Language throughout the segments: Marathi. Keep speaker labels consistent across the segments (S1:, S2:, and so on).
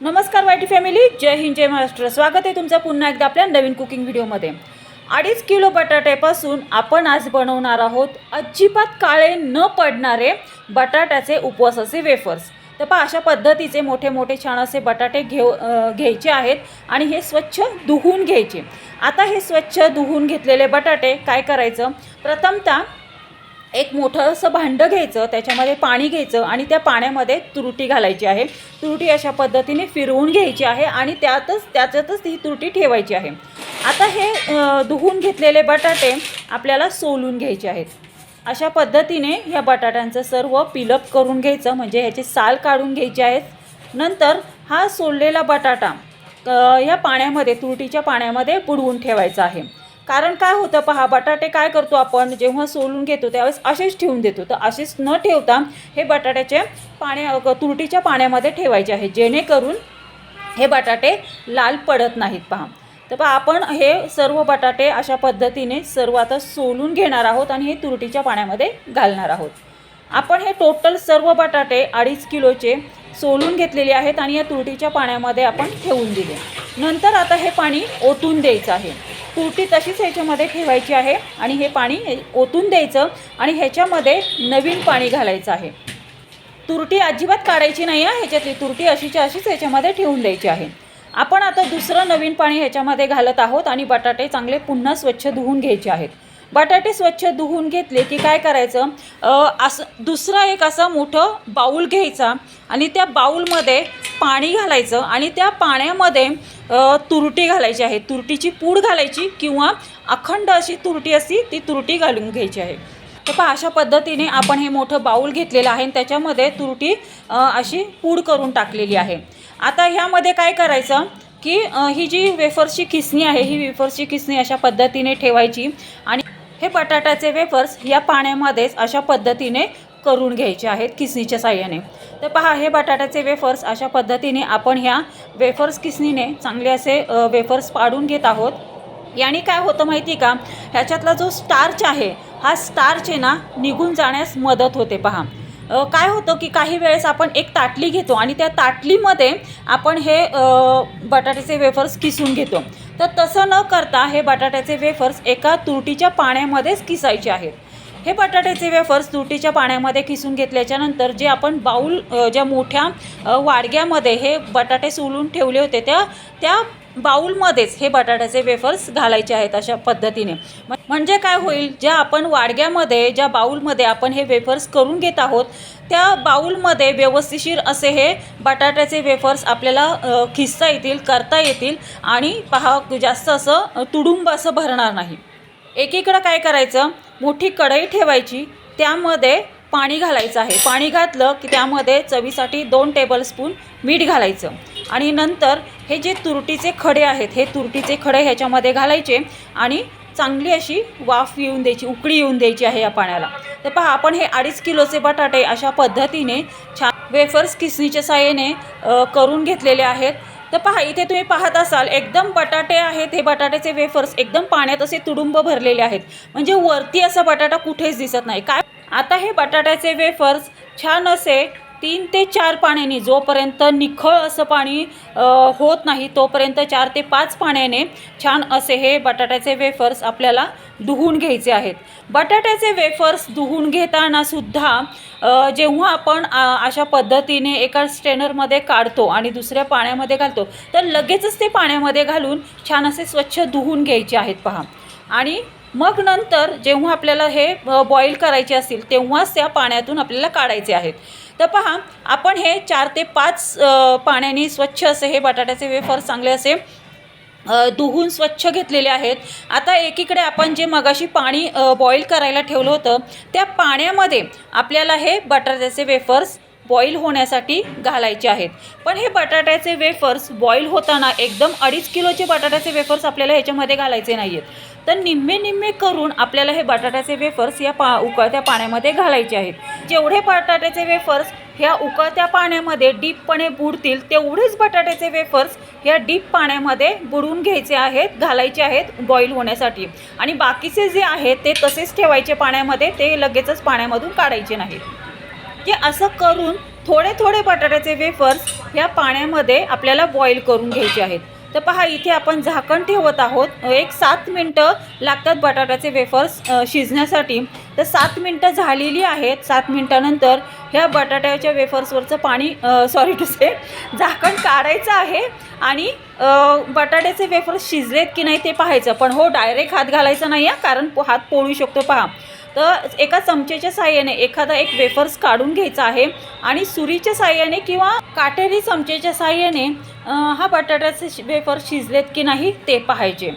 S1: नमस्कार वाईटी फॅमिली. जय हिंद जय महाराष्ट्र. स्वागत आहे तुमचं पुन्हा एकदा आपल्या नवीन कुकिंग व्हिडिओमध्ये. अडीच किलो बटाट्यापासून आपण आज बनवणार आहोत अजिबात काळे न पडणारे बटाट्याचे उपवासाचे वेफर्स तर पहा अशा पद्धतीचे मोठे मोठे छान असे बटाटे घेऊ घ्यायचे आहेत आणि हे स्वच्छ धुवून घ्यायचे. आता हे स्वच्छ धुवून घेतलेले बटाटे काय करायचं? प्रथमतः एक मोठं असं भांडं घ्यायचं त्याच्यामध्ये पाणी घ्यायचं आणि त्या पाण्यामध्ये तुरटी घालायची आहे. तुरटी अशा पद्धतीने फिरवून घ्यायची आहे आणि त्यातच त्याच्यातच ती तुरटी ठेवायची आहे. आता हे धुवून घेतलेले बटाटे आपल्याला सोलून घ्यायचे आहेत. अशा पद्धतीने ह्या बटाट्यांचं सर्व पिलअप करून घ्यायचं म्हणजे ह्याचे साल काढून घ्यायचे आहेत नंतर हा सोललेला बटाटा ह्या पाण्यामध्ये तुरटीच्या पाण्यामध्ये बुडवून ठेवायचा आहे. कारण काय होतं पहा बटाटे काय करतो आपण? जेव्हा सोलून घेतो त्यावेळेस असेच ठेवून देतो. तर असेच न ठेवता हे बटाट्याचे पाण्या तुरटीच्या पाण्यामध्ये ठेवायचे आहे. जेणेकरून हे बटाटे लाल पडत नाहीत पहा. तर पहा आपण हे सर्व बटाटे अशा पद्धतीने सर्व आता सोलून घेणार आहोत आणि हे तुरटीच्या पाण्यामध्ये घालणार आहोत. आपण हे टोटल सर्व बटाटे अडीच किलोचे सोलून घेतलेले आहेत आणि या तुरटीच्या पाण्यामध्ये आपण ठेवून दिले. नंतर आता हे पाणी ओतून द्यायचं आहे. तुरटी तशीच ह्याच्यामध्ये ठेवायची आहे आणि हे पाणी ओतून द्यायचं आणि ह्याच्यामध्ये नवीन पाणी घालायचं आहे. तुरटी अजिबात काढायची नाही आहे ह्याच्यातली तुरटी अशीच्या अशीच ह्याच्यामध्ये ठेवून द्यायची आहे. आपण आता दुसरं नवीन पाणी ह्याच्यामध्ये घालत आहोत आणि बटाटे चांगले पुन्हा स्वच्छ धुवून घ्यायचे आहेत. बटाटे स्वच्छ धुवून घेतले की काय करायचं? असं दुसरा एक असा मोठं बाऊल घ्यायचा आणि त्या बाऊलमध्ये पाणी घालायचं आणि त्या पाण्यामध्ये तुरटी घालायची आहे. तुरटीची पूड घालायची किंवा अखंड अशी तुरटी असती ती तुरटी घालून घ्यायची आहे. तर पहा अशा पद्धतीने आपण हे मोठं बाऊल घेतलेलं आहे आणि त्याच्यामध्ये तुरटी अशी पूड करून टाकलेली आहे. आता ह्यामध्ये काय करायचं की ही जी वेफर्सची किसणी आहे ही वेफर्सची किसणी अशा पद्धतीने ठेवायची आणि हे बटाट्याचे वेफर्स या पाण्यामध्येच अशा पद्धतीने करून घ्यायचे आहेत किसणीच्या साह्याने. तर पहा हे बटाट्याचे वेफर्स अशा पद्धतीने आपण ह्या वेफर्स किसणीने चांगले असे वेफर्स पाडून घेत आहोत. याने काय होतं माहिती का? ह्याच्यातला जो स्टार्च आहे हा स्टार्च आहे ना निघून जाण्यास मदत होते. पहा काय होतं की काही वेळेस आपण एक ताटली घेतो आणि त्या ताटलीमध्ये आपण हे बटाट्याचे वेफर्स किसून घेतो. तर तसं न करता हे बटाट्याचे वेफर्स एका तुरटीच्या पाण्यामध्येच किसायचे आहेत. हे बटाट्याचे वेफर्स तुटीच्या पाण्यामध्ये किसून घेतल्याच्या नंतर जे आपण बाऊल ज्या मोठ्या वाडग्यामध्ये हे बटाटे सोलून ठेवले होते त्या त्या बाऊलमध्येच हे बटाट्याचे वेफर्स घालायचे आहेत अशा पद्धतीने. म्हणजे काय होईल ज्या आपण वाडग्यामध्ये ज्या बाऊलमध्ये आपण हे वेफर्स करून घेत आहोत त्या बाऊलमध्ये व्यवस्थिशीर असे हे बटाट्याचे वेफर्स आपल्याला खिसता येतील करता येतील आणि पहा जास्त असं तुडुंब असं भरणार नाही. एकीकडं काय करायचं मोठी कढई ठेवायची त्यामध्ये पाणी घालायचं आहे. पाणी घातलं की त्यामध्ये चवीसाठी दोन टेबलस्पून मीठ घालायचं. आणि नंतर हे जे तुरटीचे खडे आहेत हे तुरटीचे खडे ह्याच्यामध्ये घालायचे आणि चांगली अशी वाफ येऊन द्यायची उकळी येऊन द्यायची आहे या पाण्याला. तर पहा आपण हे अडीच किलोचे बटाटे अशा पद्धतीने छान वेफर्स किसणीच्या साह्याने करून घेतलेले आहेत. तर पहा इथे तुम्ही पाहत असाल एकदम बटाटे आहेत हे बटाट्याचे वेफर्स एकदम पाण्यात असे तुडुंब भरलेले आहेत. म्हणजे वरती असा बटाटा कुठेच दिसत नाही. काय? आता हे बटाट्याचे वेफर्स छान असे तीन ते चार पाण्याने जोपर्यंत निखळ असं पाणी होत नाही तोपर्यंत चार ते पाच पाण्याने छान असे हे बटाट्याचे वेफर्स आपल्याला धुवून घ्यायचे आहेत. बटाट्याचे वेफर्स धुवून घेतानासुद्धा जेव्हा आपण अशा पद्धतीने एका स्ट्रेनरमध्ये काढतो आणि दुसऱ्या पाण्यामध्ये घालतो तर लगेचच ते पाण्यामध्ये घालून छान असे स्वच्छ धुवून घ्यायचे आहेत पहा. आणि मग नंतर जेव्हा आपल्याला हे बॉईल करायचे असतील तेव्हाच त्या पाण्यातून आपल्याला काढायचे आहेत. तर पहा आपण हे चार ते पाच पाण्याने स्वच्छ असे हे बटाट्याचे वेफर्स चांगले असे धुवून स्वच्छ घेतलेले आहेत. आता एकीकडे आपण जे मगाशी पाणी बॉईल करायला ठेवलं होतं त्या पाण्यामध्ये आपल्याला हे बटाट्याचे वेफर्स बॉईल होण्यासाठी घालायचे आहेत. पण हे बटाट्याचे वेफर्स बॉईल होताना एकदम अडीच किलोचे बटाट्याचे वेफर्स आपल्याला ह्याच्यामध्ये घालायचे नाही आहेत तर निम्मे निम्मे करून आपल्याला हे बटाट्याचे वेफर्स या पा उकळत्या पाण्यामध्ये घालायचे आहेत. जेवढे बटाट्याचे वेफर्स ह्या उकळत्या पाण्यामध्ये डीपपणे बुडतील तेवढेच बटाट्याचे वेफर्स ह्या डीप पाण्यामध्ये बुडवून घ्यायचे आहेत घालायचे आहेत बॉईल होण्यासाठी. आणि बाकीचे जे आहेत ते तसेच ठेवायचे पाण्यामध्ये ते लगेचच पाण्यामधून काढायचे नाहीत. की असं करून थोडे थोडे बटाट्याचे वेफर्स ह्या पाण्यामध्ये आपल्याला बॉईल करून घ्यायचे आहेत. तर पहा इथे आपण झाकण ठेवत आहोत. एक सात मिनटं लागतात बटाट्याचे वेफर्स शिजण्यासाठी. तर सात मिनटं झालेली आहेत. सात मिनटानंतर ह्या बटाट्याच्या वेफर्सवरचं पाणी सॉरी टू से झाकण काढायचं आहे. आणि बटाट्याचे वेफर्स शिजलेत की नाही ते पाहायचं. पण हो डायरेक्ट हात घालायचा नाही आहे कारण हात पोळू शकतो. पहा तर एका चमचेच्या साह्याने एखादा एक वेफर्स काढून घ्यायचा आहे आणि सुरीच्या साह्याने किंवा काटेरी चमचेच्या साह्याने हा बटाट्याचे वेफर वेफर्स शिजलेत की नाही ते पाहायचे.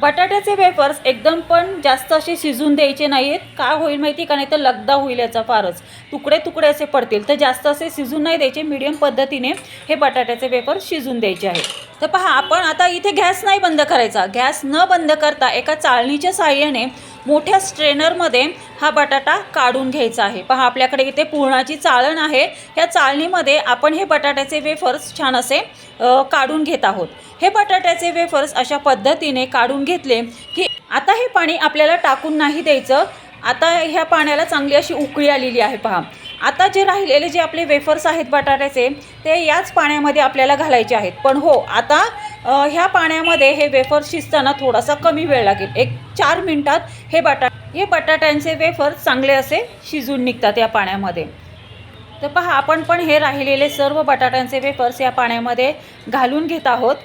S1: बटाट्याचे वेफर्स एकदम पण जास्त असे शिजून द्यायचे नाही आहेत काय होईल माहिती का नाही तर लगदा होईल याचा फारच. तुकडे तुकडे असे पडतील. तर जास्त असे शिजून नाही द्यायचे. मीडियम पद्धतीने हे बटाट्याचे वेफर्स शिजून द्यायचे आहेत. तर पहा आपण आता इथे गॅस नाही बंद करायचा. गॅस न बंद करता एका चाळणीच्या साह्याने मोठ्या स्ट्रेनरमध्ये हा बटाटा काढून घ्यायचा आहे. पहा आपल्याकडे इथे पूर्णाची चाळण आहे. ह्या चाळणीमध्ये आपण हे बटाट्याचे वेफर्स छान असे काढून घेत आहोत. हे बटाट्याचे वेफर्स अशा पद्धतीने काढून घेतले की आता हे पाणी आपल्याला टाकून नाही द्यायचं. आता ह्या पाण्याला चांगली अशी उकळी आलेली आहे पहा. आता जे राहिलेले जे आपले वेफर्स आहेत बटाट्याचे ते याच पाण्यामध्ये आपल्याला घालायचे आहेत. पण हो आता ह्या पाण्यामध्ये हे वेफर्स शिजताना थोडासा कमी वेळ लागेल. एक चार मिनटात हे बटा हे बटाट्यांचे वेफर्स चांगले असे शिजून निघतात या पाण्यामध्ये. तर पहा आपण पण हे राहिलेले सर्व बटाट्यांचे वेफर्स या पाण्यामध्ये घालून घेत आहोत.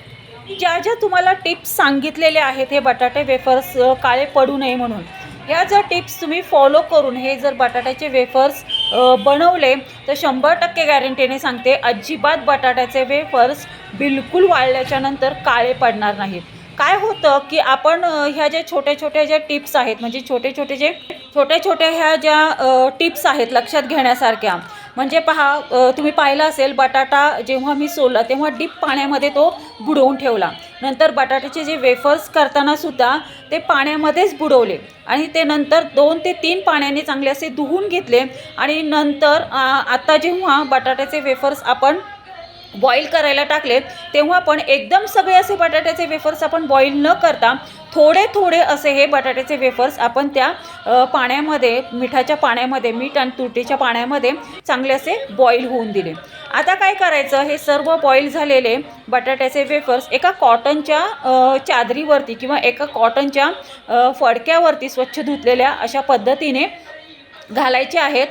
S1: ज्या ज्या तुम्हाला टिप्स सांगितलेल्या आहेत हे बटाटे वेफर्स काळे पडू नये म्हणून. ह्या जर टिप्स तुम्ही फॉलो करून हे जर बटाट्याचे वेफर्स बनवले तर शंभर टक्के गॅरंटीने सांगते अजिबात बटाट्याचे वेफर्स बिलकुल वाळल्याच्या नंतर काळे पडणार नाहीत. काय होतं की आपण ह्या ज्या छोट्या छोट्या ज्या टिप्स आहेत म्हणजे छोटे छोटे जे छोट्या छोट्या ह्या ज्या टिप्स आहेत लक्षात घेण्यासारख्या म्हणजे पहा तुम्ही पाहिलं असेल बटाटा जेव्हा मी सोलला तेव्हा डीप पाण्यामध्ये तो बुडवून ठेवला. नंतर बटाट्याचे जे वेफर्स करताना सुद्धा ते पाण्यामध्येच बुडवले आणि ते नंतर दोन ते तीन पाण्याने चांगले असे धुवून घेतले आणि नंतर आत्ता आता जेव्हा बटाट्याचे वेफर्स आपण बॉईल करायला टाकलेत तेव्हा पण एकदम सगळे असे बटाट्याचे वेफर्स आपण बॉईल न करता थोडे थोडे असे हे बटाट्याचे वेफर्स आपण त्या पाण्यामध्ये मिठाच्या पाण्यामध्ये मीठ आणि तुटीच्या पाण्यामध्ये चांगले असे बॉईल होऊन दिले. आता काय करायचं हे सर्व बॉईल झालेले बटाट्याचे वेफर्स एका कॉटनच्या चादरीवरती किंवा एका कॉटनच्या फडक्यावरती स्वच्छ धुतलेल्या अशा पद्धतीने घालायचे आहेत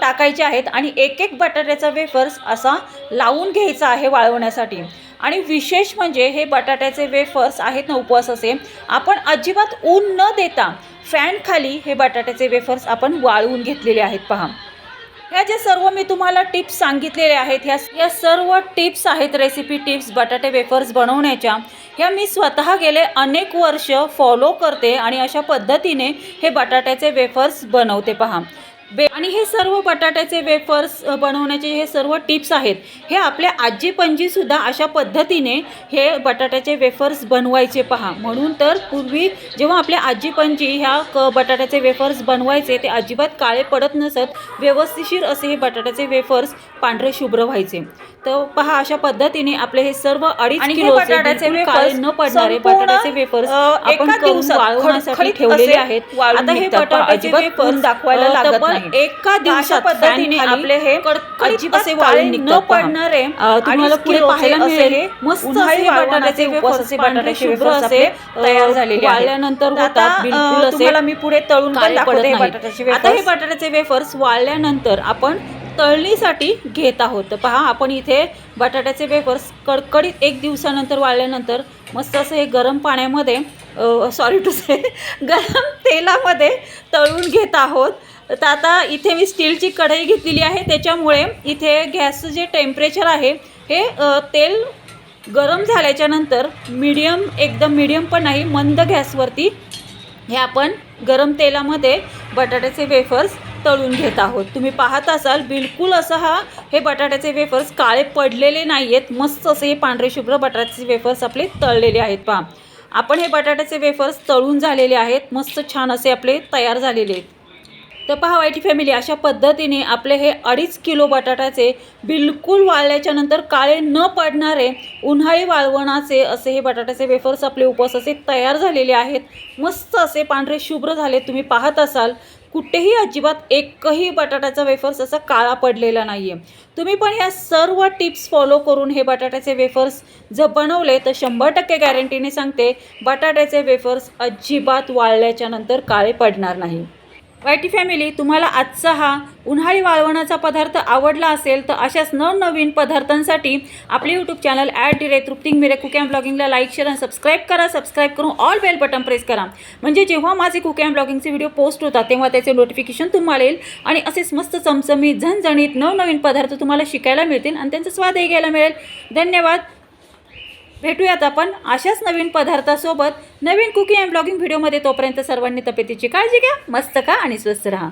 S1: टाकायचे आहेत आणि एक एक बटाट्याचा वेफर्स असा लावून घ्यायचा आहे वाळवण्यासाठी. आणि विशेष म्हणजे हे बटाट्याचे वेफर्स आहेत ना उपवासाचे आपण अजिबात ऊन न देता फॅन खाली हे बटाट्याचे वेफर्स आपण वाळवून घेतलेले आहेत पहा. ह्या ज्या सर्व मी तुम्हाला टिप्स सांगितलेल्या आहेत ह्या या सर्व टिप्स आहेत रेसिपी टिप्स बटाटे वेफर्स बनवण्याच्या ह्या मी स्वतः गेले अनेक वर्ष फॉलो करते आणि अशा पद्धतीने हे बटाट्याचे वेफर्स बनवते पहा. बे आणि हे सर्व बटाट्याचे वेफर्स बनवण्याचे हे सर्व टिप्स आहेत. हे आपल्या आजी पणजीसुद्धा अशा पद्धतीने हे बटाट्याचे वेफर्स बनवायचे पहा. म्हणून तर पूर्वी जेव्हा आपल्या आजी पणजी ह्या क बटाट्याचे वेफर्स बनवायचे ते अजिबात काळे पडत नसत. व्यवस्थिशीर असे हे बटाट्याचे वेफर्स पांढरे शुभ्र व्हायचे. तर पहा अशा पद्धतीने आपले हे सर्व अडीच किलो काळे
S2: वेफर्स
S1: न पडणारे बटाट्याचे वेफर्स आपण वाळवण्यासाठी ठेवलेले
S2: असे
S1: आहेत आता हे. बटाट्याचे वेफर्स
S2: दाखवायला लागत नाही.
S1: एका दिवसात
S2: पद्धतीने आपले हे
S1: कडकडीत असे वाळून
S2: न. पडणारे
S1: तुम्हाला पुढे पाहायला
S2: असे
S1: मिळेल मस्त असे बटाट्याचे वेफर्स पांढरे
S2: बटाट्याचे वेफर्स
S1: असे तयार झालेले.
S2: वाळल्यानंतर होतात बिलकुल असे
S1: तुम्हाला मी पुढे तळून पण दाखवते. बटाट्याचे
S2: आता
S1: हे बटाट्याचे वेफर्स वाळल्यानंतर आपण तळणीसाठी घेत आहोत. पहा आपण इथे बटाट्याचे वेफर्स कडकडीत एक दिवसानंतर वाळल्यानंतर मस्त असं हे गरम पाण्यामध्ये सॉरी टू से गरम तेलामध्ये तळून घेत आहोत. तर आता इथे मी स्टीलची कढई घेतलेली आहे. त्याच्यामुळे इथे गॅसचं जे टेम्परेचर आहे हे तेल गरम झाल्याच्यानंतर मीडियम एकदम मीडियम पण नाही मंद गॅसवरती हे आपण गरम तेलामध्ये बटाट्याचे वेफर्स तळून घेत आहोत. तुम्ही पाहत असाल बिलकुल असं हा हे बटाट्याचे वेफर्स काळे पडलेले नाही आहेत मस्त असे हे पांढरे शुभ्र बटाट्याचे वेफर्स आपले तळलेले आहेत पहा. आपण हे बटाट्याचे वेफर्स तळून झालेले आहेत. मस्त छान असे आपले तयार झालेले आहेत. तर पहा वाईटी फॅमिली अशा पद्धतीने आपले हे अडीच किलो बटाट्याचे बिलकुल वाळल्याच्या नंतर काळे न पडणारे उन्हाळी वाळवणाचे असे हे बटाट्याचे वेफर्स आपले उपवास असे तयार झालेले आहेत. मस्त असे पांढरे शुभ्र झाले तुम्ही पाहत असाल कुठेही अजिबात एकही बटाट्याचा वेफर्स असा काळा पडलेला नाही आहे तुम्ही पण या सर्व टिप्स फॉलो करून हे बटाट्याचे वेफर्स जर बनवले तर शंभर टक्के गॅरंटीने सांगते बटाट्याचे वेफर्स अजिबात वाळल्याच्यानंतर काळे पडणार नाही. वायटी फॅमिली तुम्हाला आजचा हा उन्हाळी वाळवणाचा पदार्थ आवडला असेल तर अशाच नवनवीन पदार्थांसाठी आपले यूट्यूब चॅनल ॲड डिरे तृप्तिंग मिरे कुक अँड ब्लॉगिंगला लाईक शेअर आणि सबस्क्राईब करा. सबस्क्राईब करून ऑल बेल बटन प्रेस करा. म्हणजे जेव्हा माझे कुक अँड ब्लॉगिंगचे व्हिडिओ पोस्ट होतात तेव्हा त्याचे नोटिफिकेशन तुम्हाला येईल आणि असेच मस्त चमचमीत झणझणीत नवनवीन पदार्थ तुम्हाला शिकायला मिळतील आणि त्यांचा स्वादही घ्यायला मिळेल. धन्यवाद. भेटूयात आपण अशाच नवीन पदार्थासोबत नवीन कुकिंग अँड ब्लॉगिंग व्हिडिओमध्ये तोपर्यंत सर्वांनी तब्येतीची काळजी घ्या मस्त खा आणि स्वस्त राहा.